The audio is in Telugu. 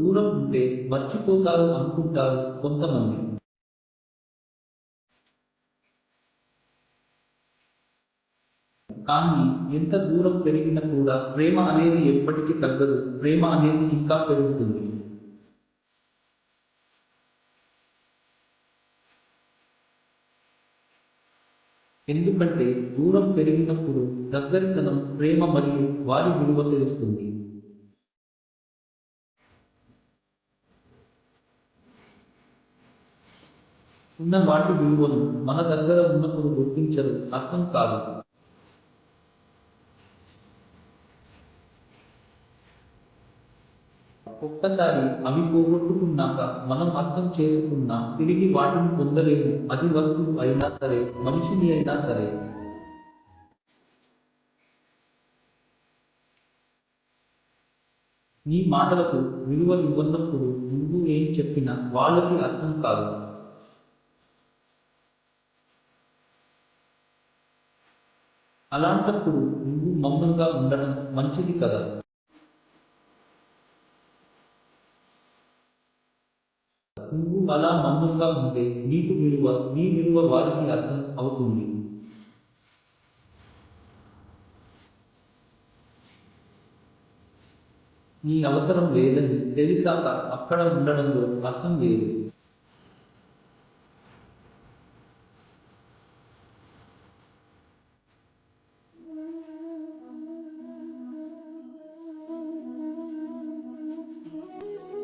దూరం ఉంటే మర్చిపోతారు అనుకుంటారు కొంతమంది. కానీ ఎంత దూరం పెరిగినా కూడా ప్రేమ అనేది ఎప్పటికీ తగ్గదు. ప్రేమ అనేది ఇంకా పెరుగుతుంది. ఎందుకంటే దూరం పెరిగినప్పుడు దగ్గరితనం ప్రేమ మరియు వారి విలువ తెలుస్తుంది. ఉన్న వాటి విలువను మన దగ్గర ఉన్నప్పుడు గుర్తించరు. అర్థం కాదు. ఒక్కసారి అవి పోగొట్టుకున్నాక మనం అర్థం చేసుకున్నా తిరిగి వాటిని పొందలేము. అది వస్తువు అయినా సరే మనిషిని అయినా సరే. నీ మాటలకు విలువ ఇవ్వనప్పుడు నువ్వు ఏం చెప్పినా వాళ్ళకి అర్థం కాదు. అలాంటప్పుడు నువ్వు మౌనంగా ఉండడం మంచిది కదా? నువ్వు అలా మౌనంగా ఉంటే నీకు విలువ నీ విలువ వారికి అర్థం అవుతుంది. నీ అవసరం లేదని తెలిసాక అక్కడ ఉండడంలో అర్థం లేదు.